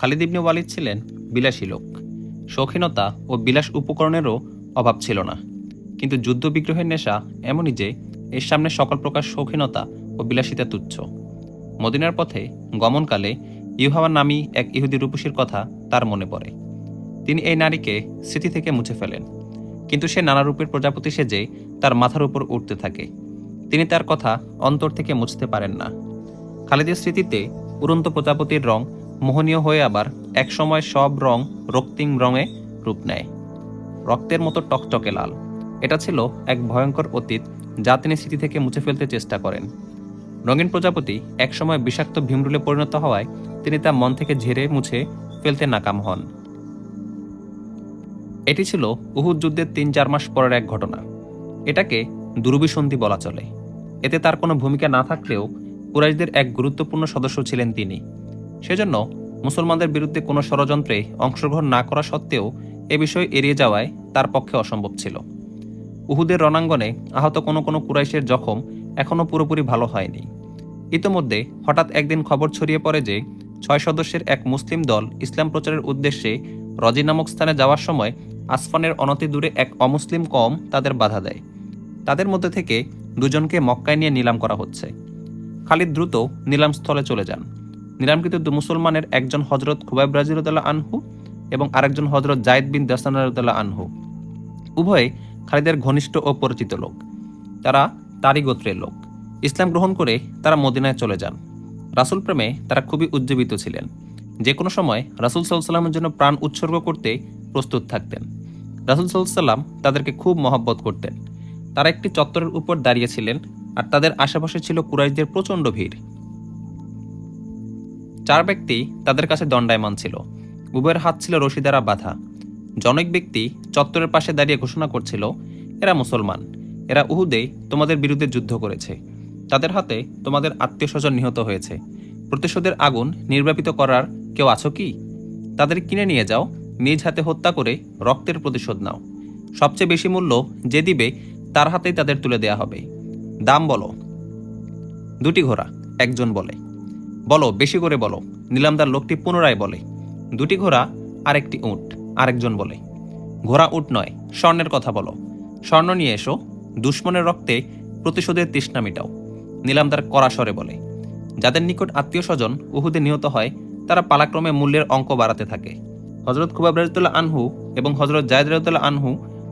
খালিদ ইবনে ওয়ালিদ ছিলেন বিলাসী লোক। শৌখিনতা ও বিলাস উপকরণেরও অভাব ছিল না। কিন্তু যুদ্ধ বিগ্রহের নেশা এমনই যে, এর সামনে সকল প্রকার শৌখিনতা ও বিলাসিতা তুচ্ছ। মদিনার পথে গমনকালে ইউহাওয়া নামী এক ইহুদি রূপসীর কথা তার মনে পড়ে। তিনি এই নারীকে স্মৃতি থেকে মুছে ফেলেন। কিন্তু সে নানা রূপের প্রজাপতি সেজে তার মাথার উপর উঠতে থাকে। তিনি তার কথা অন্তর থেকে মুছতে পারেন না। খালিদের স্মৃতিতে উড়ন্ত প্রজাপতির রং মোহনীয় হয়ে আবার একসময় সব রং রক্তিম রঙে রূপ নেয়। রক্তের মতো টকটকে লাল। এটা ছিল এক ভয়ঙ্কর অতীত যা তিনি স্মৃতি থেকে মুছে ফেলতে চেষ্টা করেন। রঙিন প্রজাপতি একসময় বিষাক্ত ভীমরুলে পরিণত হওয়ায় তিনি তা মন থেকে ঝেড়ে মুছে ফেলতে নাকাম হন। এটি ছিল উহুদ যুদ্ধের তিন চার মাস পরের এক ঘটনা। এটাকে দুরবিসন্ধি বলা চলে। এতে তার কোনো ভূমিকা না থাকলেও কুরাইশদের এক গুরুত্বপূর্ণ সদস্য ছিলেন তিনি। সেজন্য মুসলমানদের বিরুদ্ধে কোনো ষড়যন্ত্রে অংশগ্রহণ না করা সত্ত্বেও এ বিষয় এড়িয়ে যাওয়ায় তার পক্ষে অসম্ভব ছিল। উহুদের রণাঙ্গনে আহত কোনো কোনো কুরাইশের জখম এখনও পুরোপুরি ভালো হয়নি। ইতোমধ্যে হঠাৎ একদিন খবর ছড়িয়ে পড়ে যে ছয় সদস্যের এক মুসলিম দল ইসলাম প্রচারের উদ্দেশ্যে রজি নামক স্থানে যাওয়ার সময় আসফানের অনতি দূরে এক অমুসলিম কম তাদের বাধা দেয়। তাদের মধ্যে থেকে দুজনকে মক্কায় নিয়ে নিলাম করা হচ্ছে। খালিদ দ্রুত নিলাম স্থলে চলে যান। নিলামকৃত দু মুসলমানের একজন হজরত খুবাইব রাজিরুদ্দাল্লাহ আনহু এবং আরেকজন হজরত জায়দ বিন দাসান দাসানুদ্দাল্লাহ আনহু। উভয়ে খালিদের ঘনিষ্ঠ ও পরিচিত লোক। তারা তারই গোত্রের লোক। ইসলাম গ্রহণ করে তারা মদিনায় চলে যান। রাসুল প্রেমে তারা খুবই উজ্জীবিত ছিলেন। যে কোনো সময় রাসুল সাল্লামের জন্য প্রাণ উৎসর্গ করতে প্রস্তুত থাকতেন। রাসুল সাল্লাম তাদেরকে খুব মহব্বত করতেন। তারা একটি চত্বরের উপর দাঁড়িয়েছিলেন আর তাদের আশেপাশে ছিল কুরাইশদের প্রচণ্ড ভিড়। চার ব্যক্তি তাদের কাছে দণ্ডায়মান ছিল। উভয়ের হাত ছিল রশি দ্বারা বাঁধা। জনক ব্যক্তি চত্বরের পাশে দাঁড়িয়ে ঘোষণা করছিল, এরা মুসলমান। এরা উহুদে তোমাদের বিরুদ্ধে যুদ্ধ করেছে। তাদের হাতে তোমাদের আত্মীয় স্বজন নিহত হয়েছে। প্রতিশোধের আগুন নির্বাপিত করার কেউ আছো কি? তাদের কিনে নিয়ে যাও, নিজ হাতে হত্যা করে রক্তের প্রতিশোধ নাও। সবচেয়ে বেশি মূল্য যে দিবে, তার হাতেই তাদের তুলে দেয়া হবে। দাম বলো। দুটি ঘোড়া, একজন বলে। বলো, বেশি করে বলো। নিলামদার লোকটি পুনরায় বলে, দুটি ঘোড়া আর একটি উট, আরেকজন বলে। ঘোড়া উট নয়, স্বর্ণের কথা বলো। স্বর্ণ নিয়ে এসো, দুশ্মনের রক্তে প্রতিশোধের তৃষ্ণা মিটাও। নিলামদার কড়া স্বরে বলে, যাদের নিকট আত্মীয় স্বজন উহুদে নিহত হয়, তারা পালাক্রমে মূল্যের অঙ্ক বাড়াতে থাকে। হজরত খুবাব রাজতুল্লাহ আনহু এবং হজরত জায়দ রাজতুল্লাহ আনহু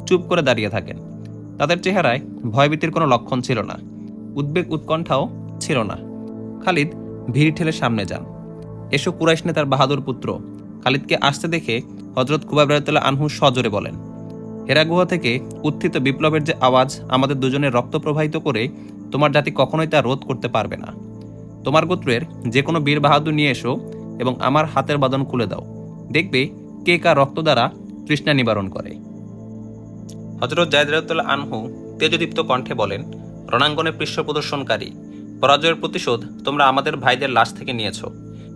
চুপ করে দাঁড়িয়ে থাকেন। তাদের চেহারায় ভয়ভীতির কোনো লক্ষণ ছিল না। উদ্বেগ উৎকণ্ঠাও ছিল না। খালিদ ভিড় ঠেলে সামনে যান। এসো কুরাইশ নেতার বাহাদুর পুত্র, খালিদকে আসতে দেখে হজরত খুবাব রাজতুল্লাহ আনহু সজোরে বলেন, হেরা গুহা থেকে উত্থিত বিপ্লবের যে আওয়াজ আমাদের দুজনের রক্ত প্রবাহিত করে, তোমার জাতি কখনোই তা রোধ করতে পারবে না। তোমার গোত্রের যে কোনো বীর বাহাদুর নিয়ে এসো এবং আমার হাতের বাদন খুলে দাও। দেখবে কে কার রক্ত দ্বারা তৃষ্ণা নিবারণ করে। হজরত জায়দুল্লাহ আনহু তেজদীপ্ত কণ্ঠে বলেন রণাঙ্গনে পৃষ্ঠ প্রদর্শনকারী পরাজয়ের প্রতিশোধ তোমরা আমাদের ভাইদের লাশ থেকে নিয়েছ।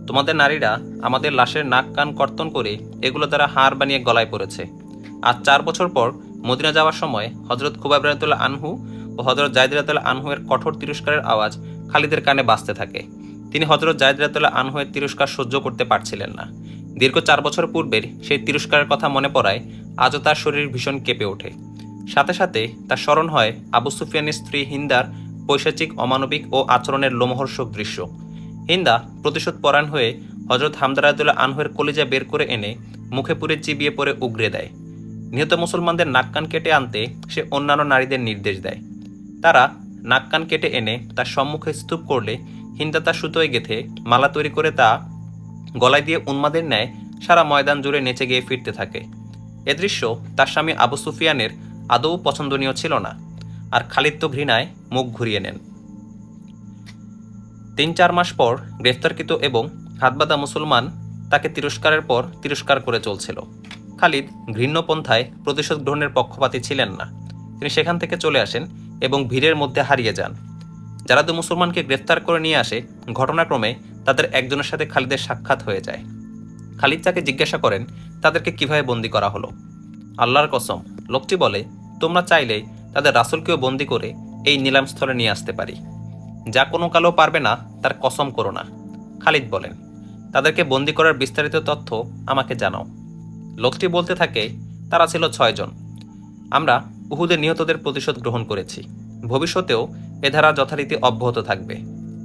তোমাদের নারীরা আমাদের লাশের নাক কান কর্তন করে এগুলো তারা হাড় বানিয়ে গলায় পড়েছে। আজ চার বছর পর মদিনা যাওয়ার সময় হজরত খুবাব রায়তুল্লাহ আনহু ও হজরত জায়দুল্লাহ আনহু এর কঠোর তিরস্কারের আওয়াজ খালিদের কানে বাঁচতে থাকে। তিনি হজরত জায়দুল্লাহ আনহু এর তিরস্কার সহ্য করতে পারছিলেন না। দীর্ঘ চার বছর পূর্বের সেই তিরস্কারের কথা মনে পড়ায় আজও তার শরীর ভীষণ কেঁপে ওঠে। সাথে সাথে তার স্মরণ হয় আবু সুফিয়ানের স্ত্রী হিন্দার পৈশাচিক অমানবিক ও আচরণের লোমহর্ষক দৃশ্য। হিন্দা প্রতিশোধ পরায়ণ হয়ে হজরত হামদারায়দুল্লাহ আনহুয়ের কলিজা বের করে এনে মুখে পুরে চিবিয়ে পরে উগরে দেয়। নিহত মুসলমানদের নাক কান কেটে আনতে সে অন্যান্য নারীদের নির্দেশ দেয়। তারা নাক কান কেটে এনে তার সম্মুখে স্তূপ করলে হিন্দা তার সুতোয় গেথে মালা তৈরি করে তা গলায় দিয়ে উন্মাদের ন্যায় সারা ময়দান জুড়ে নেচে গিয়ে ফিরতে থাকে। এ দৃশ্য তার স্বামী আবু সুফিয়ানের আদৌ পছন্দনীয় ছিল না। আর খালিদ তো ঘৃণায় মুখ ঘুরিয়ে নেন। তিন চার মাস পর গ্রেফতারকৃত এবং হাতবাদা মুসলমান তাকে তিরস্কারের পর তিরস্কার করে চলছিল। খালিদ ঘৃণ্য পন্থায় প্রতিশোধ গ্রহণের পক্ষপাতী ছিলেন না। তিনি সেখান থেকে চলে আসেন এবং ভিড়ের মধ্যে হারিয়ে যান। যারা দু মুসলমানকে গ্রেফতার করে নিয়ে আসে, ঘটনাক্রমে তাদের একজনের সাথে খালিদের সাক্ষাৎ হয়ে যায়। খালিদ তাকে জিজ্ঞাসা করেন, তাদেরকে কীভাবে বন্দি করা হলো? আল্লাহর কসম, লোকটি বলে, তোমরা চাইলেই তাদের রাসুলকেও বন্দি করে এই নিলামস্থলে নিয়ে আসতে পারি। যা কোনো কালো পারবে না, তার কসম করো না। খালিদ বলেন, তাদেরকে বন্দি করার বিস্তারিত তথ্য আমাকে জানাও। লোকটি বলতে থাকে, তারা ছিল ছয়জন আমরা উহুদের নিহতদের প্রতিশোধ গ্রহণ করেছি। ভবিষ্যতেও এ ধারা যথারীতি অব্যাহত থাকবে।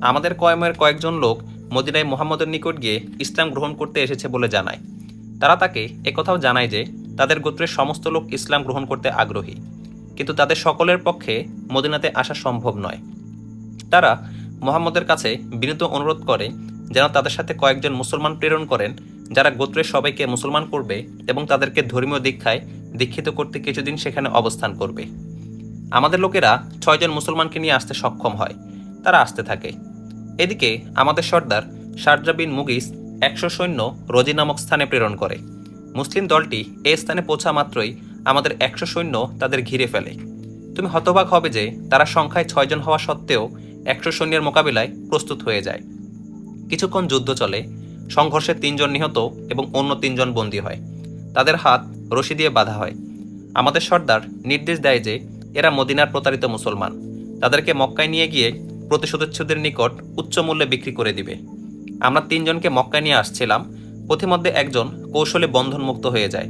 আমাদের কয়মের কয়েকজন লোক মদিনায় মোহাম্মদের নিকট গিয়ে ইসলাম গ্রহণ করতে এসেছে বলে জানায়। তারা তাকে একথাও জানায় যে, তাদের গোত্রের সমস্ত লোক ইসলাম গ্রহণ করতে আগ্রহী। কিন্তু তাদের সকলের পক্ষে মদিনাতে আসা সম্ভব নয়। তারা মোহাম্মদের কাছে বিনীত অনুরোধ করে যেন তাদের সাথে কয়েকজন মুসলমান প্রেরণ করেন, যারা গোত্রের সবাইকে মুসলমান করবে এবং তাদেরকে ধর্মীয় দীক্ষায় দীক্ষিত করতে কিছুদিন সেখানে অবস্থান করবে। আমাদের লোকেরা ছয়জন মুসলমানকে নিয়ে আসতে সক্ষম হয়। তারা আসতে থাকে। এদিকে আমাদের সর্দার শারজা বিন মুগিস একশো সৈন্য রোজি নামক স্থানে প্রেরণ করে। মুসলিম দলটি এ স্থানে পৌঁছা মাত্রই আমাদের একশো সৈন্য তাদের ঘিরে ফেলে। তুমি হতবাক হবে যে তারা সংখ্যায় ছয়জন হওয়া সত্ত্বেও একশো সৈন্যের মোকাবিলায় প্রস্তুত হয়ে যায়। কিছুক্ষণ যুদ্ধ চলে, সংঘর্ষে তিনজন নিহত এবং অন্য তিনজন বন্দী হয়। তাদের হাত রশি দিয়ে বাঁধা হয়। আমাদের সর্দার নির্দেশ দেয় যে এরা মদিনার প্রতারিত মুসলমান। তাদেরকে মক্কায় নিয়ে গিয়ে প্রতিশোধচ্ছুদের নিকট উচ্চ মূল্যে বিক্রি করে দিবে। আমরা তিনজনকে মক্কায় নিয়ে আসছিলাম পথিমধ্যে একজন কৌশলে বন্ধনমুক্ত হয়ে যায়।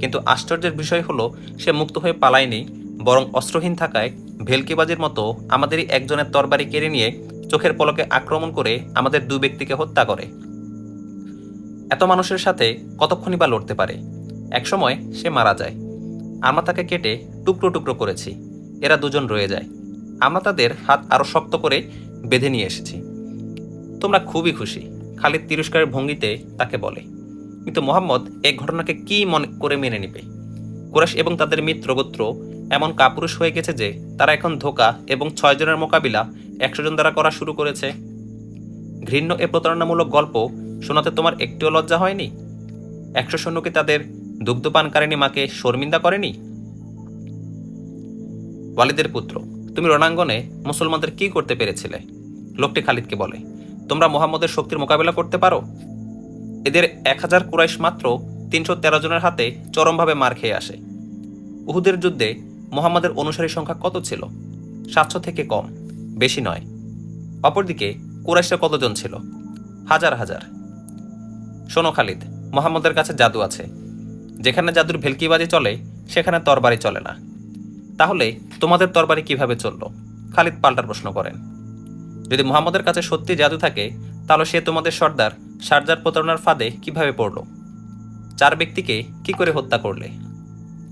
কিন্তু আশ্চর্যের বিষয় হলো, সে মুক্ত হয়ে পালায়নি, বরং অস্ত্রহীন থাকায় ভেলকিবাজির মতো আমাদেরই একজনের তরবারি কেড়ে নিয়ে চোখের পলকে আক্রমণ করে আমাদের দু ব্যক্তিকে হত্যা করে। এত মানুষের সাথে কতক্ষণই বা লড়তে পারে? একসময় সে মারা যায়। আমরা তাকে কেটে টুকরো টুকরো করেছি। এরা দুজন রয়ে যায়। আমরা তাদের হাত আরও শক্ত করে বেঁধে নিয়ে এসেছি। তোমরা খুবই খুশি। খালিদ তিরস্কারের ভঙ্গিতে তাকে বলে, কিন্তু মোহাম্মদ এই ঘটনাকে কি মনে করে মেনে নেবে? কুরাশ এবং তাদের মিত্র গোত্র এমন কাপুরুষ হয়ে গেছে যে তারা এখন ধোকা এবং ছয় জনের মোকাবিলা একশো জন দ্বারা করা শুরু করেছে। ঘৃণ্য এ প্রতারণামূলক গল্প শোনাতে তোমার একটিও লজ্জা হয়নি? একশো সৈন্য কি তাদের দুগ্ধপানকারিণী মাকে শর্মিন্দা করেনি? ওয়ালিদের পুত্র, তুমি রণাঙ্গনে মুসলমানদের কি করতে পেরেছিলে? লোকটি খালিদকে বলে তোমরা মোহাম্মদের শক্তির মোকাবিলা করতে পারো? এদের এক হাজার কুরাইশ মাত্র তিনশো তেরো জনের হাতে চরমভাবে মার খেয়ে আসে। উহুদের যুদ্ধে মোহাম্মদের অনুসারী সংখ্যা কত ছিল? সাতশো থেকে কম, বেশি নয়। অপরদিকে কুরাইশরা কতজন ছিল? হাজার হাজার। শোনো খালিদ, মোহাম্মদের কাছে জাদু আছে। যেখানে জাদুর ভেলকিবাজি চলে, সেখানে তরবারি চলে না। তাহলে তোমাদের তরবারি কীভাবে চলল? খালিদ পাল্টার প্রশ্ন করেন। যদি মোহাম্মদের কাছে সত্যি জাদু থাকে, তাহলে সে তোমাদের সর্দার সারজার প্রতারণার ফাঁদে কীভাবে পড়ল? চার ব্যক্তিকে কি করে হত্যা করলে?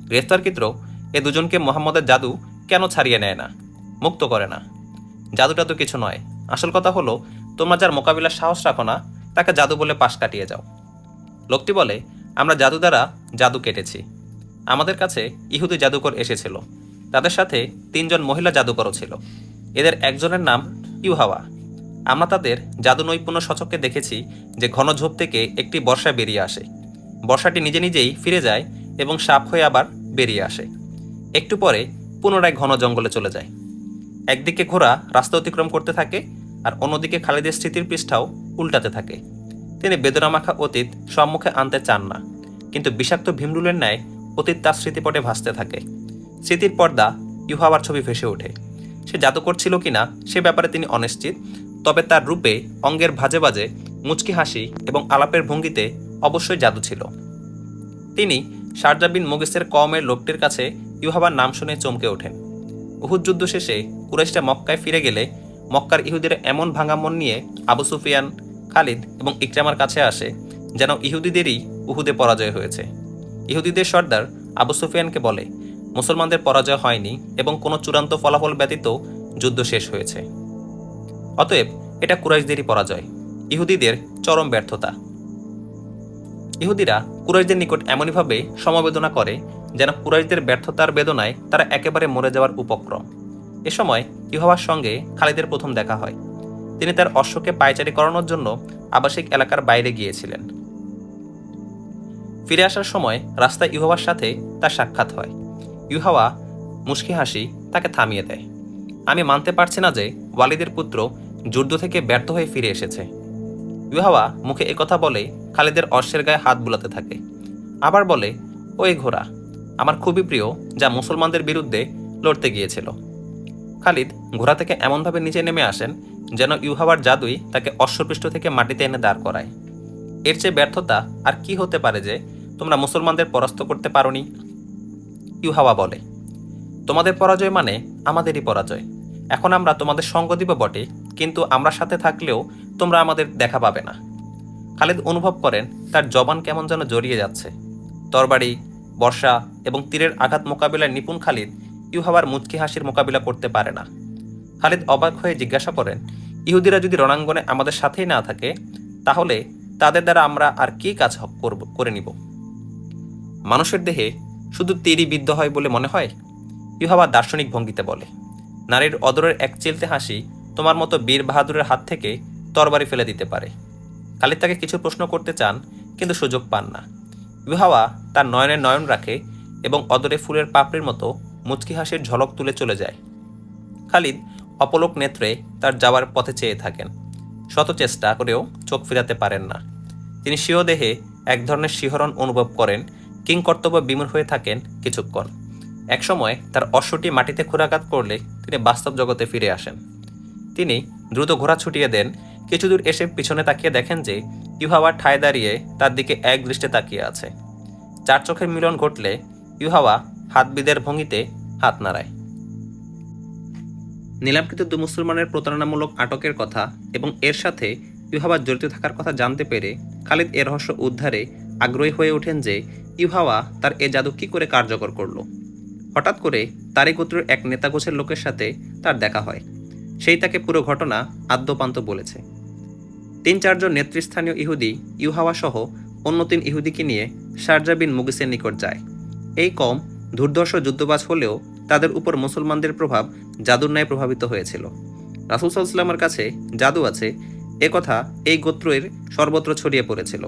গ্রেফতারকৃত এ দুজনকে মোহাম্মদের জাদু কেন ছাড়িয়ে নেয় না? মুক্ত করে না। জাদুটা তো কিছু নয়। আসল কথা হলো, তোমরা যার মোকাবিলার সাহস রাখো না, তাকে জাদু বলে পাশ কাটিয়ে যাও। লোকটি বলে, আমরা জাদু দ্বারা জাদু কেটেছি। আমাদের কাছে ইহুদি জাদুকর এসেছিল। তাদের সাথে তিনজন মহিলা জাদুকরও ছিল। এদের একজনের নাম ইউহাওয়া আমরা তাদের জাদু নৈপুণ্য সচককে দেখেছি যে ঘন ঝোপ থেকে একটি বর্ষা বেরিয়ে আসে। বর্ষাটি নিজে নিজেই ফিরে যায় এবং সাপ হয়ে আবার বেরিয়ে আসে। একটু পরে পুনরায় ঘন জঙ্গলে চলে যায়। একদিকে ঘোড়া রাস্তা অতিক্রম করতে থাকে আর অন্যদিকে খালিদের স্মৃতির পৃষ্ঠাও উল্টাতে থাকে। তিনি বেদনামাখা অতীত সম্মুখে আনতে চান না, কিন্তু বিষাক্ত ভীমরুলের ন্যায় অতীত তার স্মৃতিপটে ভাসতে থাকে। স্মৃতির পর্দা ইউহাওয়ার ছবি ভেসে ওঠে। সে জাদুকর ছিল কিনা সে ব্যাপারে তিনি অনিশ্চিত, তবে তার রূপে, অঙ্গের ভাজে বাজে মুচকি হাসি এবং আলাপের ভঙ্গিতে অবশ্যই জাদু ছিল। তিনি শারজা বিন মুগিসের কওমের লোকটির কাছে ইউহাবার নাম শুনে চমকে ওঠেন। উহুদ যুদ্ধ শেষে কুরাইশটা মক্কায় ফিরে গেলে মক্কার ইহুদির এমন ভাঙা মন নিয়ে আবু সুফিয়ান, খালিদ এবং ইকরামার কাছে আসে, যেন ইহুদিদেরই উহুদে পরাজয় হয়েছে। ইহুদিদের সর্দার আবু সুফিয়ানকে বলে মুসলমানদের পরাজয় হয়নি এবং কোনো চূড়ান্ত ফলাফল ব্যতীত যুদ্ধ শেষ হয়েছে। অতএব এটা কুরাইশদেরই পরাজয়, ইহুদিদের চরম ব্যর্থতা। ইহুদিরা কুরাইশদের নিকট এমনইভাবে সমবেদনা করে যেন কুরাইশদের ব্যর্থতার বেদনায় তারা একেবারে মরে যাওয়ার উপক্রম। এ সময় ইহোয়ার সঙ্গে খালিদের প্রথম দেখা হয়। তিনি তার অশ্বকে পায়চারি করানোর জন্য আবাসিক এলাকার বাইরে গিয়েছিলেন। ফিরে আসার সময় রাস্তায় ইউহাওয়ার সাথে তার সাক্ষাৎ হয়। ইউহাওয়া মুশকি হাসি তাকে থামিয়ে দেয়। আমি মানতে পারছি না যে ওয়ালিদের পুত্র যুদ্ধ থেকে ব্যর্থ হয়ে ফিরে এসেছে। ইউহাওয়া মুখে একথা বলে খালিদের অশ্বের গায়ে হাত বুলাতে থাকে। আবার বলে, ওই ঘোড়া, আমার খুবই প্রিয়, যা মুসলমানদের বিরুদ্ধে লড়তে গিয়েছিল। খালিদ ঘোড়া থেকে এমনভাবে নিচে নেমে আসেন যেন ইউহাওয়ার জাদুই তাকে অশ্বপৃষ্ঠ থেকে মাটিতে এনে দাঁড় করায়। এর চেয়ে ব্যর্থতা আর কি হতে পারে যে তোমরা মুসলমানদের পরাস্ত করতে পারোনি? ইউহাওয়া বলে। তোমাদের পরাজয় মানে আমাদেরই পরাজয়। এখন আমরা তোমাদের সঙ্গ দিব বটে, কিন্তু আমরা সাথে থাকলেও তোমরা আমাদের দেখা পাবে না। খালিদ অনুভব করেন তার জবান কেমন যেন জড়িয়ে যাচ্ছে। তরবারি, বর্ষা এবং তীরের আঘাত মোকাবিলায় নিপুণ খালিদ ইউহাওয়ার মুচকি হাসির মোকাবিলা করতে পারে না। খালিদ অবাক হয়ে জিজ্ঞাসা করেন, ইহুদিরা যদি রণাঙ্গনে আমাদের সাথেই না থাকে, তাহলে তাদের দ্বারা আমরা আর কী কাজ করব করে নিব? মানুষের দেহে শুধু তীরই বিদ্ধ হয় বলে মনে হয়? ইউহাওয়া দার্শনিক ভঙ্গিতে বলে, নারীর অদরের এক চিলতে হাসি তোমার মতো বীর বাহাদুরের হাত থেকে তরবারি ফেলে দিতে পারে। খালিদ তাকে কিছু প্রশ্ন করতে চান, কিন্তু সুযোগ পান না। ইউহাওয়া তার নয়নে নয়ন রাখে এবং অদরে ফুলের পাপড়ির মতো মুচকি হাসির ঝলক তুলে চলে যায়। খালিদ অপলক নেত্রে তার যাওয়ার পথে চেয়ে থাকেন। শত চেষ্টা করেও চোখ ফিরাতে পারেন না। তিনি স্বীয় দেহে এক ধরনের শিহরণ অনুভব করেন কিংকর্তব্য বিমূর হয়ে থাকেন কিছুক্ষণ। একসময় তার অশ্বটি মাটিতে খুরাঘাত করলে তিনি বাস্তব জগতে ফিরে আসেন। তিনি দ্রুত ঘোড়া ছুটিয়ে দেন। কিছু দূর এসে পিছনে তাকিয়ে দেখেন যে ইউহাওয়া ঠায় দাঁড়িয়ে তার দিকে এক দৃষ্টে তাকিয়ে আছে। চার চোখের মিলন ঘটলে ইউহাওয়া হাত বিদের ভঙ্গিতে হাত নাড়ায়। নিলামকৃত দু মুসলমানের প্রতারণামূলক আটকের কথা এবং এর সাথে ইউহাওয়া জড়িত থাকার কথা জানতে পেরে খালিদ এ রহস্য উদ্ধারে আগ্রহী হয়ে ওঠেন যে ইউহাওয়া তার এ জাদু কী করে কার্যকর করল? হঠাৎ করে তারই গোত্রের এক নেতাগোছের লোকের সাথে তার দেখা হয়। সেই তাকে পুরো ঘটনা আদ্যপান্ত বলেছে। তিন চারজন নেতৃস্থানীয় ইহুদি, ইউহাওয়া সহ অন্য তিন ইহুদিকে নিয়ে শারজা বিন মুগিসের নিকট যায়। এই কম দুর্দর্শ যুদ্ধবাজ হলেও তাদের উপর মুসলমানদের প্রভাব জাদুর ন্যায় প্রভাবিত হয়েছিল। রাসুল সাল্লামের কাছে জাদু আছে, এ কথা এই গোত্রের সর্বত্র ছড়িয়ে পড়েছিল।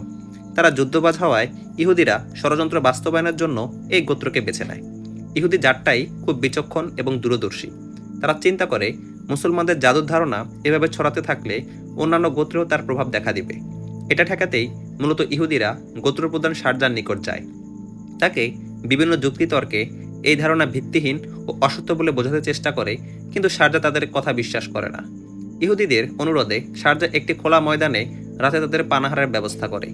তারা যুদ্ধবাজ হওয়ায় ইহুদিরা ষড়যন্ত্র বাস্তবায়নের জন্য এই গোত্রকে বেছে নেয়। ইহুদি জাতটাই খুব বিচক্ষণ এবং দূরদর্শী। তারা চিন্তা করে, মুসলমানদের জাদুর ধারণা এভাবে ছড়াতে থাকলে অন্যান্য গোত্রেও তার প্রভাব দেখা দিবে। এটা ঠেকাতেই মূলত ইহুদিরা গোত্রপ্রধান শারজার নিকট যায়। তাকে বিভিন্ন যুক্তিতর্কে এই ধারণা ভিত্তিহীন ও অসত্য বলে বোঝাতে চেষ্টা করে, কিন্তু শারজা তাদের কথা বিশ্বাস করে না। ইহুদিদের অনুরোধে সারজা একটি খোলা ময়দানে রাতে তাদের পানাহারের ব্যবস্থা করে।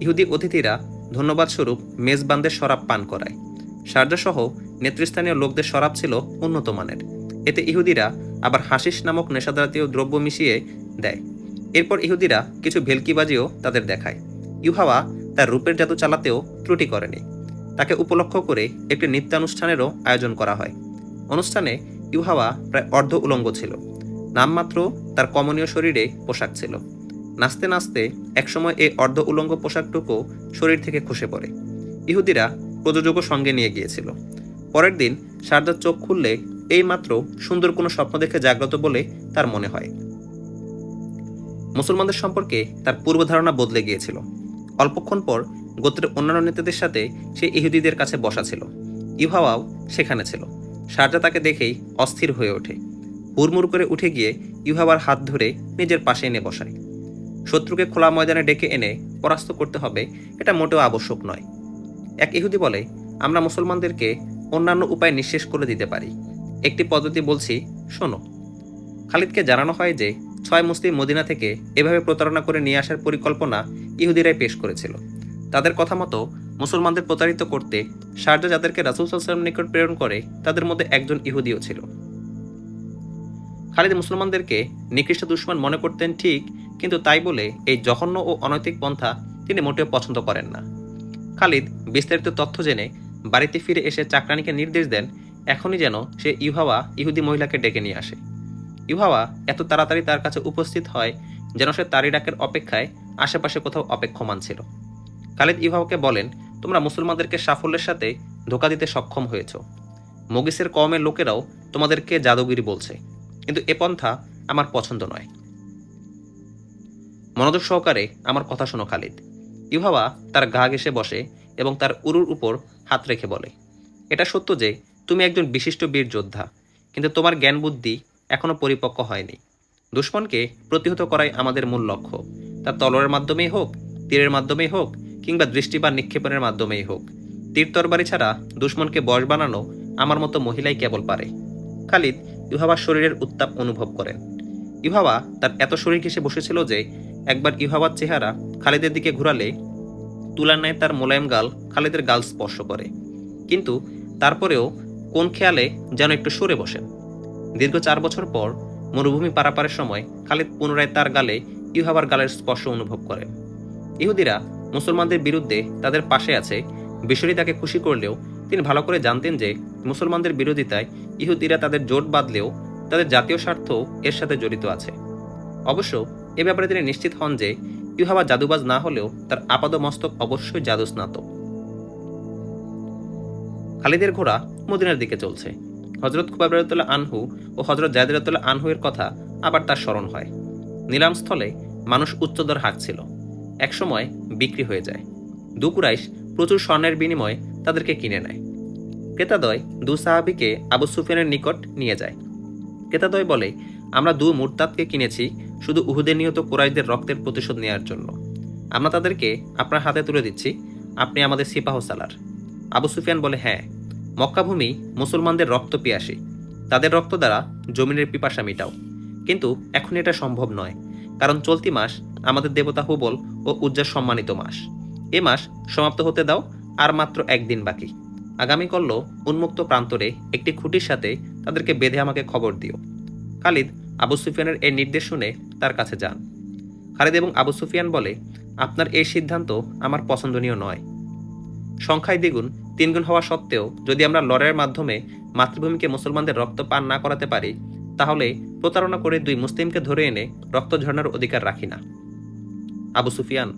ইহুদি অতিথিরা ধন্যবাদ স্বরূপ মেজবানদের শরাব পান করায়। শারজা সহ নেতৃস্থানীয় লোকদের শরাব ছিল উন্নত মানের। এতে ইহুদিরা আবার হাসিস নামক নেশাদাতীয় দ্রব্য মিশিয়ে দেয়। এরপর ইহুদিরা কিছু ভেলকিবাজিও তাদের দেখায়। ইউহাওয়া তার রূপের জাদু চালাতেও ত্রুটি করেনি। তাকে উপলক্ষ করে একটি নৃত্যানুষ্ঠানেরও আয়োজন করা হয়। অনুষ্ঠানে ইউহাওয়া প্রায় অর্ধ উলঙ্গ ছিল। নামমাত্র তার কমনীয় শরীরে পোশাক ছিল। নাচতে নাচতে একসময় এই অর্ধ উলঙ্গ পোশাকটুকু শরীর থেকে খসে পড়ে। ইহুদিরা প্রযোজকও সঙ্গে নিয়ে গিয়েছিল। পরের দিন শারদার চোখ খুললে এই মাত্র সুন্দর কোনো স্বপ্ন দেখে জাগ্রত বলে তার মনে হয়। মুসলমানদের সম্পর্কে তার পূর্বধারণা বদলে গিয়েছিল। অল্পক্ষণ পর গোত্রের অন্যান্য নেতাদের সাথে সে ইহুদিদের কাছে বসা ছিল। ইউহাওয়াও সেখানে ছিল। শারজা তাকে দেখেই অস্থির হয়ে ওঠে। হুড়মুড় করে উঠে গিয়ে ইউহাওয়ার হাত ধরে নিজের পাশে এনে বসায়। শত্রুকে খোলা ময়দানে ডেকে এনে পরাস্ত করতে হবে, এটা মোটেও আবশ্যক নয়। এক ইহুদি বলে, আমরা মুসলমানদেরকে অন্যান্য উপায় নিঃশেষ করে দিতে পারি। একটি পদ্ধতি বলছি, শোনো। খালিদকে জানানো হয় যে, ছয় মুসলিম মদিনা থেকে এভাবে প্রতারণা করে নিয়ে আসার পরিকল্পনা ইহুদিরাই পেশ করেছিল। তাদের কথা মতো মুসলমানদের প্রতারিত করতে শারজা যাদেরকে রাসুল সাল্লাম নিকট প্রেরণ করে, তাদের মধ্যে একজন ইহুদিও ছিল। খালিদ মুসলমানদেরকে নিকৃষ্ট দুশ্মন মনে করতেন, ঠিক কিন্তু তাই বলে এই জঘন্য ও অনৈতিক পন্থা তিনি মোটেও পছন্দ করেন না। খালিদ বিস্তারিত তথ্য জেনে বাড়িতে ফিরে এসে চাকরানিকে নির্দেশ দেন, এখনই যেন সে ইউহাওয়া ইহুদি মহিলাকে ডেকে নিয়ে আসে। ইউহাওয়া এত তাড়াতাড়ি তার কাছে উপস্থিত হয় যেন সে তারি ডাকের অপেক্ষায় আশেপাশে কোথাও অপেক্ষমান ছিল। খালিদ ইউহাওয়াকে বলেন, তোমরা মুসলমানদেরকে সাফল্যের সাথে ধোকা দিতে সক্ষম হয়েছ। মগিসের কমের লোকেরাও তোমাদেরকে জাদুগিরি বলছে। কিন্তু এ পন্থা আমার পছন্দ নয়। মনোযোগ সহকারে আমার কথা শোনো খালিদ। ইউহাওয়া তার গা ঘেসে বসে এবং তার উরুর উপর হাত রেখে বলে, এটা সত্য যে তুমি একজন বিশিষ্ট বীর যোদ্ধা, কিন্তু তোমার জ্ঞান বুদ্ধি এখনও পরিপক্ক হয়নি। দুশ্মনকে প্রতিহত করাই আমাদের মূল লক্ষ্য। তা তলোয়ারের মাধ্যমেই হোক, তীরের মাধ্যমেই হোক, কিংবা দৃষ্টি বা নিক্ষেপণের মাধ্যমেই হোক, তীর তরবারি ছাড়া দুশ্মনকে বয়স বানানো আমার মতো মহিলাই কেবল পারে। খালিদ ইউহাওয়ার শরীরের উত্তাপ অনুভব করেন। ইউহাওয়া তার এত শরীর ঘেসে বসেছিল যে একবার ইউহাওয়ার চেহারা খালিদের দিকে ঘুরালে তুলার ন্যায় তার মোলায়েম গাল খালিদের গাল স্পর্শ করে। কিন্তু তারপরেও কোন খেয়ালে যেন একটু সরে বসেন। দীর্ঘ চার বছর পর মরুভূমি পারাপারের সময় খালিদ পুনরায় তার গালে ইউহাবার গালের স্পর্শ অনুভব করেন। ইহুদিরা মুসলমানদের বিরুদ্ধে তাদের পাশে আছে। বিষয়টি তাকে খুশি করলেও তিনি ভালো করে জানতেন যে মুসলমানদের বিরোধিতায় ইহুদিরা তাদের জোট বাঁধলেও তাদের জাতীয় স্বার্থ এর সাথে জড়িত আছে। অবশ্য এ ব্যাপারে তিনি নিশ্চিত হন যে ইউহাবা জাদুবাজ না হলেও তার আপাদ মস্তক অবশ্যই জাদু স্নাতক। খালিদের ঘোড়া মদিনার দিকে চলছে। হজরত খুবাবরাতুল্লাহ আনহু ও হজরত জায়দরাতুল্লাহ আনহু এর কথা আবার তার স্মরণ হয়। নিলামস্থলে মানুষ উচ্চদর হাঁকছিল। একসময় বিক্রি হয়ে যায়। দুকুরাইশ প্রচুর স্বর্ণের বিনিময়ে তাদেরকে কিনে নেয়। ক্রেতাদয় দু সাহাবিকে আবু সুফিয়ানের নিকট নিয়ে যায়। ক্রেতাদয় বলে, আমরা দু মুরতাদকে কিনেছি শুধু উহুদের নিহত কোরাইদের রক্তের প্রতিশোধ নেওয়ার জন্য। আমরা তাদেরকে আপনার হাতে তুলে দিচ্ছি, আপনি আমাদের সিপাহ সালার। আবু সুফিয়ান বলে হ্যাঁ মক্কাভূমি মুসলমানদের রক্ত পিয়াসী। তাদের রক্ত দ্বারা জমিনের পিপাসা মিটাও। কিন্তু এখন এটা সম্ভব নয়, কারণ চলতি মাস আমাদের দেবতা হুবল ও উজ্জার সম্মানিত মাস। এ মাস সমাপ্ত হতে দাও, আর মাত্র একদিন বাকি। আগামী কল্ল উন্মুক্ত প্রান্তরে একটি খুঁটির সাথে তাদেরকে বেঁধে আমাকে খবর দিও। খালিদ আবু সুফিয়ানের এই নির্দেশ শুনে তার কাছে যান। খালিদ এবং আবু সুফিয়ান বলে, আপনার এই সিদ্ধান্ত আমার পছন্দনীয় নয়। সংখ্যায় দ্বিগুণ, তিনগুণ হওয়া সত্ত্বেও যদি আমরা লড়াইয়ের মাধ্যমে মাতৃভূমিকে মুসলমানদের রক্ত পান না করাতে পারি, তাহলে প্রতারণা করে দুই মুসলিমকে ধরে এনে রক্ত ঝরনার অধিকার রাখি না। আবু সুফিয়ান,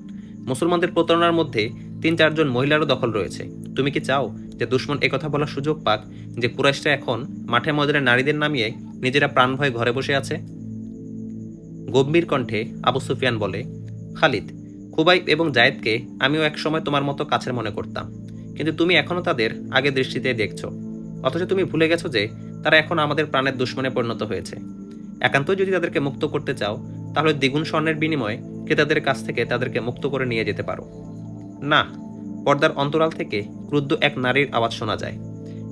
মুসলমানদের প্রতারণার মধ্যে তিন চারজন মহিলারও দখল রয়েছে। তুমি কি চাও যে দুশ্মন একথা বলার সুযোগ পাক যে কুরাইশরা এখন মাঠে ময়দানে নারীদের নামিয়ে নিজেরা প্রাণ ভয়ে ঘরে বসে আছে? গম্ভীর কণ্ঠে আবু সুফিয়ান বলে, খালিদ খুবাইব এবং জায়েদকে আমিও একসময় তোমার মতো কাছের মনে করতাম। কিন্তু তুমি এখনও তাদের আগে দৃষ্টিতে দেখছ। অথচ তুমি ভুলে গেছো যে তারা এখন আমাদের প্রাণের দুশ্মনে পরিণত হয়েছে। একান্তই যদি তাদেরকে মুক্ত করতে চাও, তাহলে দ্বিগুণ স্বর্ণের বিনিময়ে ক্রেতাদের কাছ থেকে তাদেরকে মুক্ত করে নিয়ে যেতে পারো। না, পর্দার অন্তরাল থেকে ক্রুদ্ধ এক নারীর আওয়াজ শোনা যায়।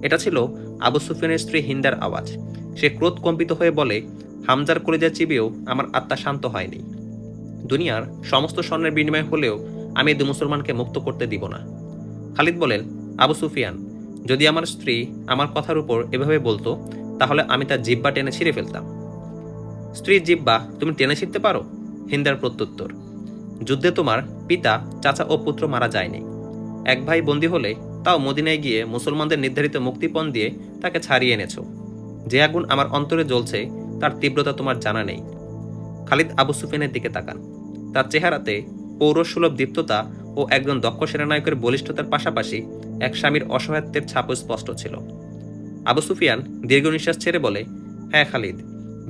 এটা ছিল আবু সুফিয়ানের স্ত্রী হিন্দার আওয়াজ। সে ক্রোধ কম্পিত হয়ে বলে, হামজার কলেজা চিবিয়েও আমার আত্মা শান্ত হয়নি। দুনিয়ার সমস্ত স্বর্ণের বিনিময় হলেও আমি দু মুসলমানকে মুক্ত করতে দিব না। খালিদ বলেন, আবু সুফিয়ান, যদি আমার স্ত্রী আমার কথার উপর এভাবে বলতো, তাহলে আমি তার জিব্বা টেনে ছিঁড়ে ফেলতাম। স্ত্রীর জিব্বা তুমি টেনে ছিঁড়তে পারো? হিন্দার প্রত্যুত্তর। যুদ্ধে তোমার পিতা, চাচা ও পুত্র মারা যায়নি। এক ভাই বন্দী হলে তাও মদিনায় গিয়ে মুসলমানদের নির্ধারিত মুক্তিপণ দিয়ে তাকে ছাড়িয়ে এনেছো। যে আগুন আমার অন্তরে জ্বলছে, তার তীব্রতা তোমার জানা নেই। খালিদ আবু সুফিয়ানের দিকে তাকান। তার চেহারাতে পৌরসুলভ দীপ্ততা ও একজন দক্ষ সেনানায়কের বলিষ্ঠতার পাশাপাশি এক স্বামীর অসহায়ত্বের ছাপও স্পষ্ট ছিল। আবু সুফিয়ান দীর্ঘ নিঃশ্বাস ছেড়ে বলে হ্যাঁ খালিদ,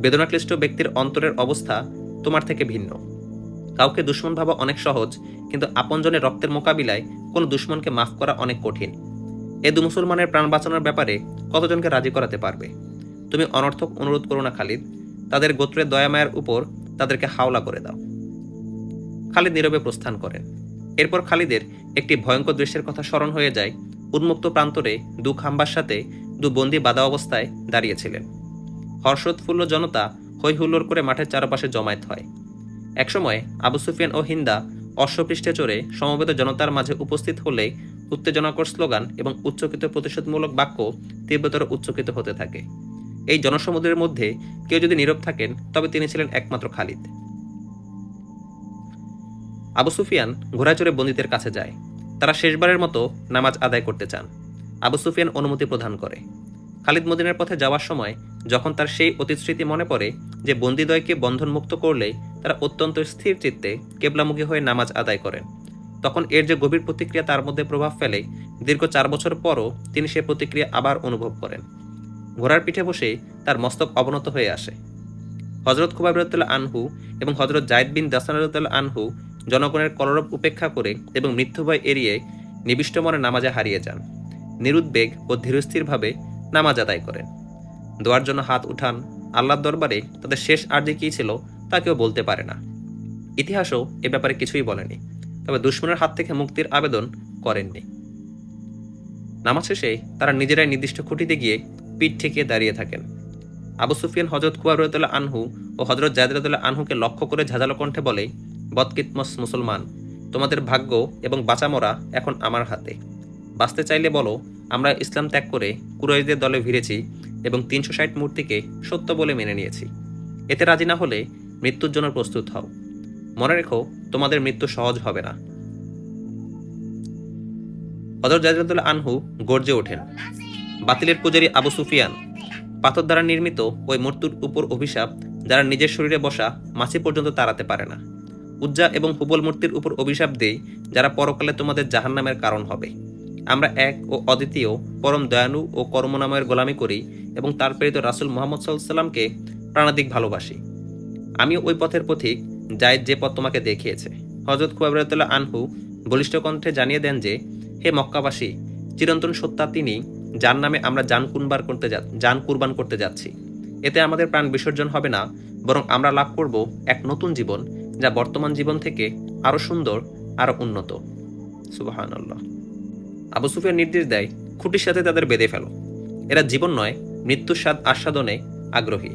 বেদনাক্লিষ্ট ব্যক্তির অন্তরের অবস্থা তোমার থেকে ভিন্ন। কাউকে দুশ্মন ভাবা অনেক সহজ, কিন্তু আপনজনের রক্তের মোকাবিলায় কোনো দুশ্মনকে মাফ করা অনেক কঠিন। এ দু মুসলমানের প্রাণ বাঁচানোর ব্যাপারে কতজনকে রাজি করাতে পারবে? তুমি অনর্থক অনুরোধ করো না, খালিদ। তাদের গোত্রের দয়ামায়ার উপর তাদেরকে হাওলা করে দাও। খালিদ নীরবে প্রস্থান করেন এরপর খালিদের একটি ভয়ঙ্কর দৃশ্যের কথা স্মরণ হয়ে যায়। উন্মুক্ত প্রান্তরে দু খাম্বার সাথে দু বন্দি বাধা অবস্থায় দাঁড়িয়েছিলেন। হর্ষোৎফুল্ল জনতা হৈ হুল্লোড় করে মাঠের চারপাশে জমায়েত হয়। একসময় আবু সুফিয়ান ও হিন্দা অশ্বপৃষ্ঠে চড়ে সমবেত জনতার মাঝে উপস্থিত হলে উত্তেজনাকর স্লোগান এবং উচ্চকিত প্রতিশোধমূলক বাক্য তীব্রতর উচ্চকিত হতে থাকে। এই জনসমুদ্রের মধ্যে কেউ যদি নীরব থাকেন, তবে তিনি ছিলেন একমাত্র খালিদ। আবু সুফিয়ান চড়ে বন্দীদের কাছে যায়। তারা শেষবারের মতো নামাজ আদায় করতে চান। আবু সুফিয়ান অনুমতি প্রদান করে। খালিদ মদিনের পথে যাওয়ার সময় যখন তার সেই অতীত স্মৃতি মনে পড়ে যে বন্দীদ্বয়কে বন্ধনমুক্ত করলে তারা অত্যন্ত স্থির চিত্তে কেবলামুখী হয়ে নামাজ আদায় করেন, তখন এর যে গভীর প্রতিক্রিয়া তার মধ্যে প্রভাব ফেলে, দীর্ঘ চার বছর পরও তিনি সে প্রতিক্রিয়া আবার অনুভব করেন। ঘোড়ার পিঠে বসে তার মস্তক অবনত হয়ে আসে। হজরত খুবাবরতুল্লাহ আনহু এবং হজরত জায়দ বিন দাসানুল্লাহ আনহু জনগণের কলরব উপেক্ষা করে এবং মৃত্যুভয় এড়িয়ে নিবিষ্ট মনে নামাজে হারিয়ে যান। নিরুদ্বেগ ও ধীরস্থিরভাবে নামাজ আদায় করেন। দোয়ার জন্য হাত উঠান, আল্লাহর দরবারে তাদের শেষ আর্জি কী ছিল তা কেউ বলতে পারে না। ইতিহাসও এ ব্যাপারে কিছুই বলেনি, তবে দুশ্মনের হাত থেকে মুক্তির আবেদন করেননি। নামাজ শেষে তারা নিজেরাই নির্দিষ্ট খুঁটিতে গিয়ে পিঠ ঠেকিয়ে দাঁড়িয়ে থাকেন। আবু সুফিয়ান হজরত কুয়ারতুল্লাহ আনহু ও হজরত জায়দুল্লাহ আনহুকে লক্ষ্য করে ঝাঁঝালো কণ্ঠে বলে বদকিতমস মুসলমান, তোমাদের ভাগ্য এবং বাঁচামরা এখন আমার হাতে। বাঁচতে চাইলে বলো, আমরা ইসলাম ত্যাগ করে কুরাইশদের দলে ভিড়েছি এবং তিনশো ষাট মূর্তিকে সত্য বলে মেনে নিয়েছি। এতে রাজি না হলে মৃত্যুর জন্য প্রস্তুত হও। মনে রেখো, তোমাদের মৃত্যু সহজ হবে না। হজরত জাজরতুল্লাহ আনহু গর্জে ওঠেন। বাতিলের পূজারী আবু সুফিয়ান। পাথর দ্বারা নির্মিত ওই মূর্তির উপর অভিশাপ, যারা নিজের শরীরে বসা মাছি পর্যন্ত তাড়াতে পারে না। উজ্জা এবং হুবল মূর্তির উপর অভিশাপ দেই, যারা পরকালে তোমাদের জাহান্নামের কারণ হবে। আমরা এক ও অদ্বিতীয়, পরম দয়ানু ও কর্মনাময়ের গোলামি করি এবং তার প্রেরিত রাসুল মোহাম্মদ সাল্লামকে প্রাণাদিক ভালোবাসি। আমি ওই পথের পথিক জায়দ যে পথ তোমাকে দেখিয়েছে। হজরত কুয়াবরাতুল্লাহ আনহু বলিষ্ঠ কণ্ঠে জানিয়ে দেন যে, হে মক্কাবাসী, চিরন্তন সত্তা তিনি যার নামে আমরা জান কুরবান করতে যা জান কুরবান করতে যাচ্ছি। এতে আমাদের প্রাণ বিসর্জন হবে না, বরং আমরা লাভ করব এক নতুন জীবন, যা বর্তমান জীবন থেকে আরও সুন্দর, আরও উন্নত। সুবাহান আল্লাহ আবু সুফিয়ান নির্দেশ দেয়, খুঁটির সাথে তাদের বেঁধে ফেলো। এরা জীবন নয়, মৃত্যুর স্বাদ আস্বাদনে আগ্রহী।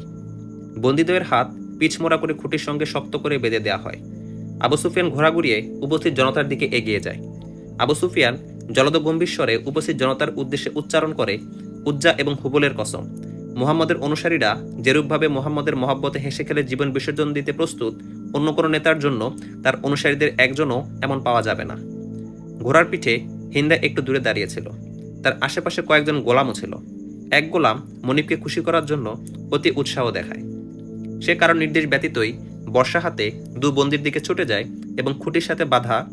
বন্দীদ্বয়ের হাত পিছমোড়া করে খুঁটির সঙ্গে শক্ত করে বেঁধে দেওয়া হয়। আবু সুফিয়ান ঘুরিয়ে উপস্থিত জনতার দিকে এগিয়ে যায়। আবু সুফিয়ান জলদ গম্ভীর উপস্থিত জনতার উদ্দেশ্যে উচ্চারণ করে, উজ্জা এবং হুবলের কসম। মোহাম্মদের অনুসারীরা যেরূপভাবে মোহাম্মদের মহাব্বতে হেসে খেলে জীবন বিসর্জন দিতে প্রস্তুত, অন্য কোনো নেতার জন্য তার অনুসারীদের একজনও এমন পাওয়া যাবে না। ঘোড়ার পিঠে হিন্দা একটু দূরে দাঁড়িয়েছিল তার আশেপাশে কয়েকজন গোলামও ছিল। এক গোলাম মনিবকে খুশি করার জন্য অতি উৎসাহ দেখায়। সে কারণ নির্দেশ ব্যতীতই বর্ষা হাতে দু বন্দির দিকে ছুটে যায় এবং খুঁটির সাথে বাধা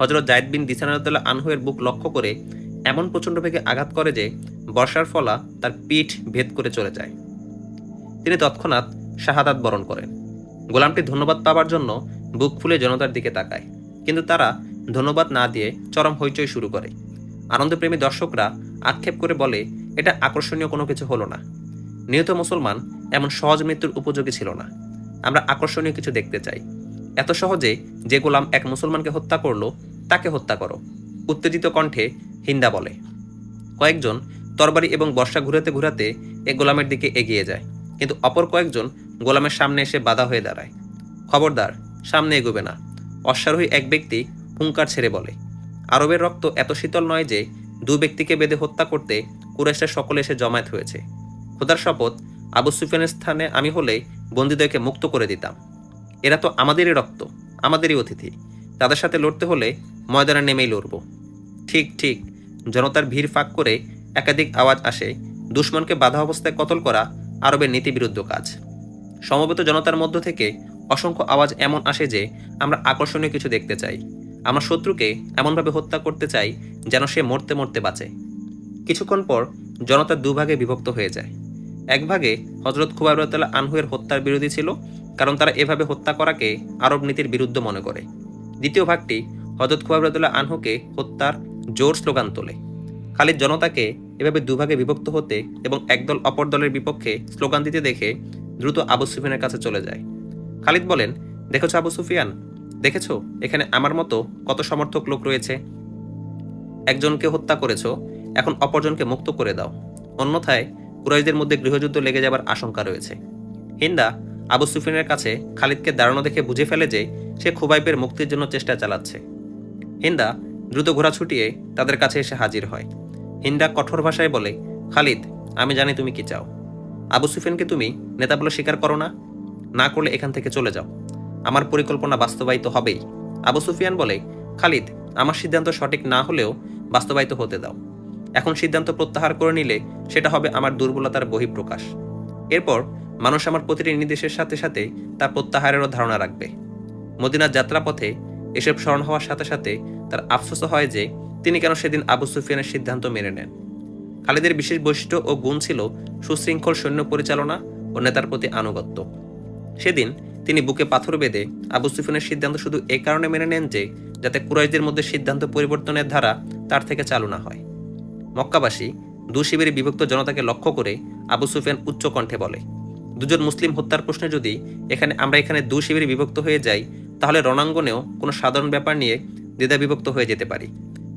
হজরত জায়দ বিন দিসানুদ্দাল্লাহ আনহুয়ের বুক লক্ষ্য করে এমন প্রচণ্ড বেগে আঘাত করে যে বর্ষার ফলা তার পিঠ ভেদ করে চলে যায়। তিনি তৎক্ষণাৎ শাহাদাত বরণ করেন। গোলামটি ধন্যবাদ পাবার জন্য বুক ফুলে জনতার দিকে তাকায়। কিন্তু তারা ধন্যবাদ না দিয়ে চরম হইচই শুরু করে। আনন্দপ্রেমী দর্শকরা আক্ষেপ করে বলে, এটা আকর্ষণীয় কোনো কিছু হলো না। নিহত মুসলমান এমন সহজ মৃত্যুর উপযোগী ছিল না। আমরা আকর্ষণীয় কিছু দেখতে চাই। এত সহজে যে গোলাম এক মুসলমানকে হত্যা করল তাকে হত্যা করো, উত্তেজিত কণ্ঠে হিন্দা বলে। কয়েকজন তরবারি এবং বর্ষা ঘুরাতে ঘুরাতে এ গোলামের দিকে এগিয়ে যায়, কিন্তু অপর কয়েকজন গোলামের সামনে এসে বাধা হয়ে দাঁড়ায়। খবরদার, সামনে এগোবে না, অশ্বারোহী এক ব্যক্তি হুঙ্কার ছেড়ে বলে, আরবের রক্ত এত শীতল নয় যে দু ব্যক্তিকে বেঁধে হত্যা করতে কুরেশের সকলে এসে জমায়েত হয়েছে। খোদার শপথ, আবু সুফিয়ানের স্থানে আমি হলে বন্দীদ্বয়কে মুক্ত করে দিতাম। এরা তো আমাদেরই রক্ত, আমাদেরই অতিথি। তাদের সাথে লড়তে হলে ময়দানে নেমেই লড়ব। ঠিক ঠিক, জনতার ভিড় ফাঁক করে একাধিক আওয়াজ আসে, দুশ্মনকে বাধা অবস্থায় কতল করা আরবের নীতিবিরুদ্ধ কাজ। সমবেত জনতার মধ্য থেকে অসংখ্য আওয়াজ এমন আসে যে আমরা আকর্ষণীয় কিছু দেখতে চাই। আমরা শত্রুকে এমনভাবে হত্যা করতে চাই যেন সে মরতে মরতে বাঁচে। কিছুক্ষণ পর জনতা দুভাগে বিভক্ত হয়ে যায়। এক ভাগে হজরত খুবাইবুল্লাহ আনহুয়ের হত্যার বিরোধী ছিল, কারণ তারা এভাবে হত্যা করাকে আরব নীতির বিরুদ্ধ মনে করে। দ্বিতীয় ভাগটি হজরত খুবাইবুল্লাহ আনহুকে হত্যার জোর স্লোগান তোলে। খালিদ জনতাকে এভাবে দুভাগে বিভক্ত হতে এবং একদল অপর দলের বিপক্ষে স্লোগান দিতে দেখে দ্রুত আবু সুফিয়ানের কাছে চলে যায়। খালিদ বলেন, দেখেছ আবু সুফিয়ান? দেখেছ? এখানে আমার মতো কত সমর্থক লোক রয়েছে। একজনকে হত্যা করেছ, এখন অপরজনকে মুক্ত করে দাও। অন্যথায় কুরাইশদের মধ্যে গৃহযুদ্ধ লেগে যাবার আশঙ্কা রয়েছে। হিন্দা আবু সুফিয়ানের কাছে খালিদকে দাঁড়ানো দেখে বুঝে ফেলে যে সে খুবাইবের মুক্তির জন্য চেষ্টা চালাচ্ছে। হিন্দা দ্রুত ঘোড়া ছুটিয়ে তাদের কাছে এসে হাজির হয়। হিন্দা কঠোর ভাষায় বলে, খালিদ, আমি জানি তুমি কি চাও। আবু সুফিয়ানকে তুমি নেতা বলে স্বীকার করো না। না করলে এখান থেকে চলে যাও। আমার পরিকল্পনা বাস্তবায়িত হবেই। আবু সুফিয়ান বলে, খালিদ, আমার সিদ্ধান্ত সঠিক না হলেও বাস্তবায়িত হতে দাও। এখন সিদ্ধান্ত প্রত্যাহার করে নিলে সেটা হবে আমার দুর্বলতার বহিঃপ্রকাশ। এরপর মানুষ আমার প্রতিটি নির্দেশের সাথে সাথে তার প্রত্যাহারেরও ধারণা রাখবে। মদিনার যাত্রাপথে এসব স্মরণ হওয়ার সাথে সাথে তার আফসোস হয় যে তিনি কেন সেদিন আবু সুফিয়ানের সিদ্ধান্ত মেনে নেন। খালিদের বিশেষ বৈশিষ্ট্য ও গুণ ছিল সুশৃঙ্খল সৈন্য পরিচালনা ও নেতার প্রতি আনুগত্য। সেদিন তিনি বুকে পাথর বেঁধে আবু সুফিয়ানের সিদ্ধান্ত শুধু এ কারণে মেনে নেন যে যাতে কুরাইশদের মধ্যে সিদ্ধান্ত পরিবর্তনের ধারা তার থেকে চালু না হয়। মক্কাবাসী দু শিবিরে বিভক্ত জনতাকে লক্ষ্য করে আবু সুফিয়ান উচ্চ কণ্ঠে বলে, দুজন মুসলিম হত্যার প্রশ্নে যদি এখানে আমরা এখানে দু শিবিরে বিভক্ত হয়ে যাই তাহলে রণাঙ্গনেও কোনো সাধারণ ব্যাপার নিয়ে দ্বিধা বিভক্ত হয়ে যেতে পারি।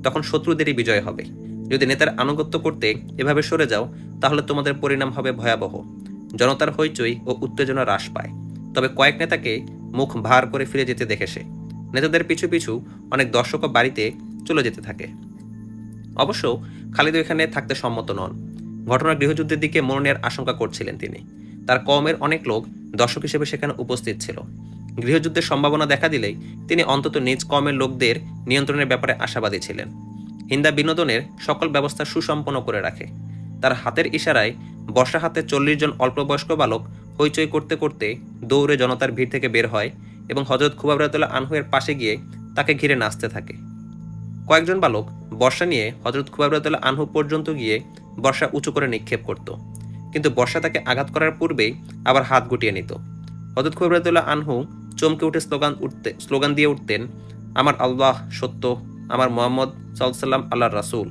তখন শত্রুদেরই বিজয় হবে। যদি নেতার আনুগত্য করতে এভাবে সরে যাও, তাহলে তোমাদের পরিণাম হবে ভয়াবহ। জনতার হইচই ও উত্তেজনা হ্রাস পায়। তবে কয়েক নেতাকে মুখ ভার করে ফিরে যেতে দেখে সে। নেতাদের পিছু পিছু অনেক দর্শকও বাড়িতে চলে যেতে থাকে। অবশ্য খালিদ এখানে থাকতে সম্মত নন। ঘটনার গৃহযুদ্ধের দিকে মরণের আশঙ্কা করছিলেন তিনি। তার কমের অনেক লোক দর্শক হিসেবে সেখানে উপস্থিত ছিল। গৃহযুদ্ধের সম্ভাবনা দেখা দিলেই তিনি অন্তত নিজ কমের লোকদের নিয়ন্ত্রণের ব্যাপারে আশাবাদী ছিলেন। হিন্দা বিনোদনের সকল ব্যবস্থা সুসম্পন্ন করে রাখে। তার হাতের ইশারায় বর্ষা হাতে চল্লিশ জন অল্পবয়স্ক বালক হইচই করতে করতে দৌড়ে জনতার ভিড় থেকে বের হয় এবং হজরত খুবাবরাতুল্লাহ আনহুয়ের পাশে গিয়ে তাকে ঘিরে নাচতে থাকে। কয়েকজন বালক বর্ষা নিয়ে হজরত খুবাবরাতুল্লাহ আনহু পর্যন্ত গিয়ে বর্ষা উঁচু করে নিক্ষেপ করত। কিন্তু বর্ষা তাকে আঘাত করার পূর্বেই আবার হাত গুটিয়ে নিত। হজরত খুবাবরাতুল্লাহ আনহু চমকে উঠে স্লোগান উঠতে, স্লোগান দিয়ে উঠতেন, আমার আল্লাহ সত্য, আমার মোহাম্মদ সাল্লাম আল্লাহ রাসূল।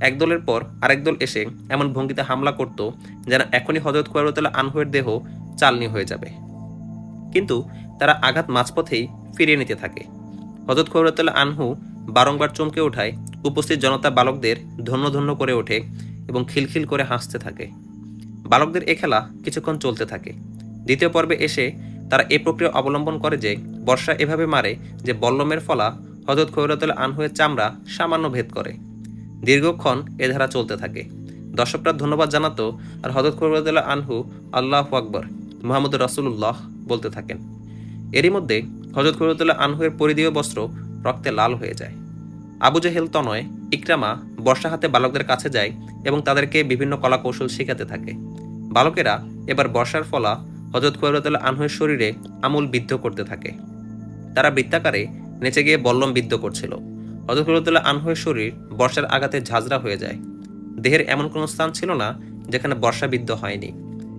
এক দলের পর আরেক দল এসে এমন ভঙ্গিতে হামলা করত যেন এখনই হজরত খুবাবরাতুল্লাহ আনহুয়ের দেহ চালনি হয়ে যাবে। কিন্তু তারা আঘাত মাঝপথেই ফিরিয়ে নিতে থাকে। হজরত খবরতুল্লাহ আনহু বারংবার চমকে ওঠায়, উপস্থিত জনতা বালকদের ধন্য ধন্য করে ওঠে এবং খিলখিল করে হাসতে থাকে। বালকদের এ খেলা কিছুক্ষণ চলতে থাকে। দ্বিতীয় পর্বে এসে তারা এ প্রক্রিয়া অবলম্বন করে যে বর্ষা এভাবে মারে যে বল্লমের ফলা হজরত খবরতুল্লাহ আনহুয়ের চামড়া সামান্য ভেদ করে। দীর্ঘক্ষণ এ ধারা চলতে থাকে। দর্শকরা ধন্যবাদ জানাতো আর হজরত খবরতুল্লাহ আনহু আল্লাহ আকবর মোহাম্মদ রাসুল্লাহ বলতে থাকেন। এরই মধ্যে হজরত খবরতুল্লাহ আনহুয়ের পরিধেয় বস্ত্র রক্তে লাল হয়ে যায়। আবু জাহেল তনয়, ইকরামা বর্ষা হাতে বালকদের কাছে যায় এবং তাদেরকে বিভিন্ন কলাকৌশল শেখাতে থাকে। বালকেরা এবার বর্ষার ফলা হজরত খবরতুল্লাহ আনহুয়ের শরীরে আমূল বিদ্ধ করতে থাকে। তারা বৃত্তাকারে নেচে গিয়ে বল্লম বিদ্ধ করছিল। হজরত খবরতুল্লাহ আনহুয়ের শরীর বর্ষার আঘাতে ঝাঁঝরা হয়ে যায়। দেহের এমন কোনো স্থান ছিল না যেখানে বর্ষা বিদ্ধ হয়নি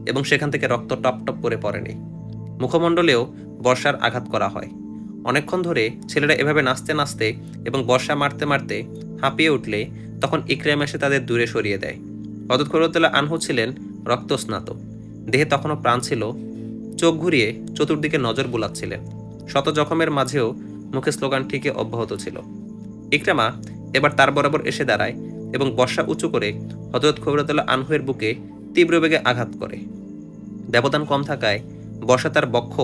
এবং সেখান থেকে রক্ত টপ টপ করে পড়েনি। মুখমণ্ডলেও বর্ষার আঘাত করা হয়। অনেকক্ষণ ধরে ছেলেরা এভাবে নাচতে নাচতে এবং বর্ষা মারতে মারতে হাঁপিয়ে উঠলে তখন ইকরাম এসে তাদের দূরে সরিয়ে দেয়। হজরত খরতুল্লাহ আনহু ছিলেন রক্তস্নাত দেহে তখনও প্রাণ ছিল, চোখ ঘুরিয়ে চতুর্দিকে নজর বুলাচ্ছিলেন। শত জখমের মাঝেও মুখে স্লোগান ঠিকই অব্যাহত ছিল। ইকরামা এবার তার বরাবর এসে দাঁড়ায় এবং বর্ষা উঁচু করে হজরত খবরতুল্লাহ আনহুয়ের বুকে তীব্র বেগে আঘাত করে। ব্যবধান কম থাকায় বর্ষা তার বক্ষ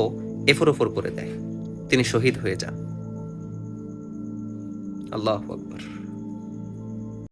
এফর ওফর করে দেয়। তিনি শহীদ হয়ে যান। আল্লাহ আকবর।